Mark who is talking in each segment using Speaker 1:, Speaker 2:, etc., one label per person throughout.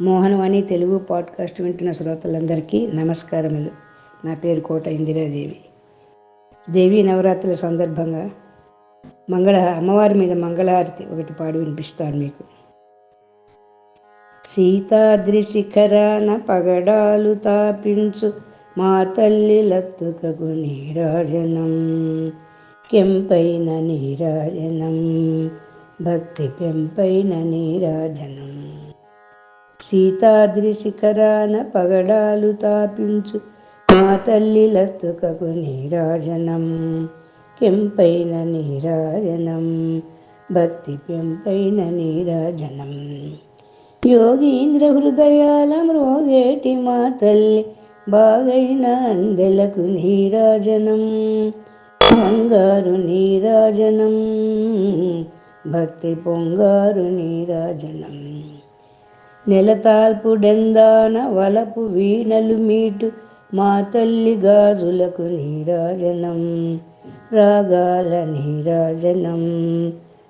Speaker 1: Mohanavani Telugu podcast వింటున్న శ్రోతలందరికీ నమస్కారములు. నా పేరు కోట ఇందిరాదేవి. దేవీ నవరాత్రుల సందర్భంగా మంగళ అమ్మవారి మీద మంగళహారతి ఒకటి పాడి వినిపిస్తాను మీకు. సీతాద్రి శిఖరాన పగడాలు తాపించు మా తల్లి లత్తుకకు నీరాజనం. కెంపైన నీరాజనం. భక్తి పెంపైన నీరాజనం. సీతాద్రి శిఖరాన పగడాలు తాపించు మా తల్లి లత్తుకకు నీరాజనం కెంపైన నీరాజనం భక్తి పెంపైన నీరాజనం. యోగీంద్ర హృదయాల మ్రోగేటి మా తల్లి బాగైన అందెలకు నీరాజనం. బంగారు నీరాజనం భక్తి పొంగారు నీరాజనం. నెలతాల్పుడెందాన వలపు వీణలు మీటు మా తల్లి గాజులకు నీరాజనం రాగాల నీరాజనం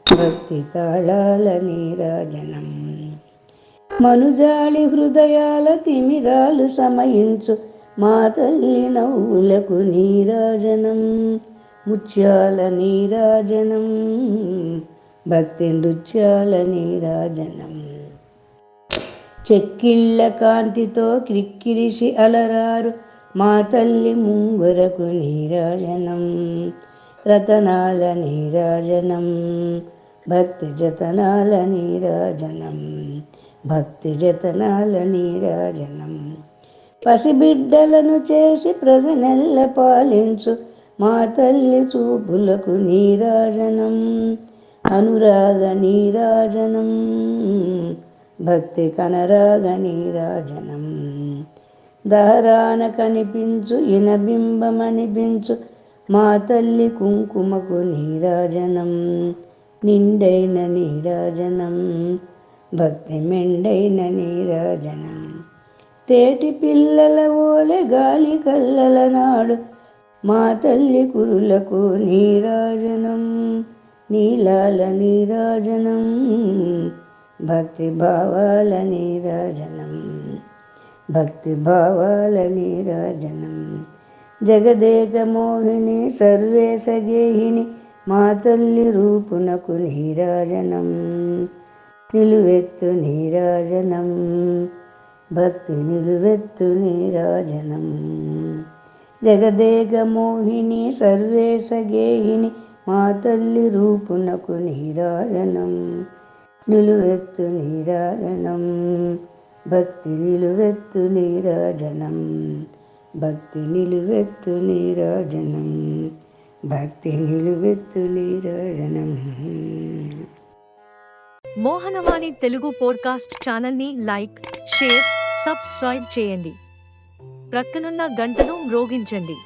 Speaker 1: భక్తి తాళాల నీరాజనం. మనుజాళి హృదయాల తిమిరాలు సమయించు మా తల్లి నవ్వులకు నీరాజనం ముత్యాల నీరాజనం భక్తి నృత్యాల నీరాజనం. చెక్కిళ్ళ కాంతితో క్రిక్కిరిసి అలరారు మా తల్లి ముంగురకు నీరాజనం రతనాల నీరాజనం భక్తి జతనాల నీరాజనం భక్తి జతనాల నీరాజనం. పసిబిడ్డలను చేసి ప్రజనెల్ల పాలించు మా తల్లి చూపులకు నీరాజనం అనురాగ నీరాజనం. భక్తి కనరాగని రాజనం దారాన కనిపించు ఇనబింబమనిపించు మా తల్లి కుంకుమకు నీరాజనం. నిండైన నీరాజనం భక్తి మెండైన నీరాజనం. తేటి పిల్లల ఓలె గాలి కల్లల నాడు మా తల్లి కురులకు నీరాజనం. నీలాల నీరాజనం. భక్తి భావాల నీరాజనం భక్తి భావాల నీరాజనం జగదేక మోహిని సర్వేశ గేహిని మా తల్లి రూపునకు నీరాజనం. నిలువెత్తు నీరాజనం. భక్తి నిలువెత్తు నీరాజనం. జగదేక మోహిని సర్వేశ గేహిని మా తల్లి రూపునకు నీరాజనం. నిలువెత్తు నీరాజనం. భక్తి నిలువెత్తు నీరాజనం. భక్తి నిలువెత్తు నీరాజనం. భక్తి నిలువెత్తు నీరాజనం.
Speaker 2: మోహనవాణి తెలుగు పోడ్కాస్ట్ ఛానల్ని లైక్ షేర్ సబ్స్క్రైబ్ చేయండి. ప్రక్కనున్న గంటను మ్రోగించండి.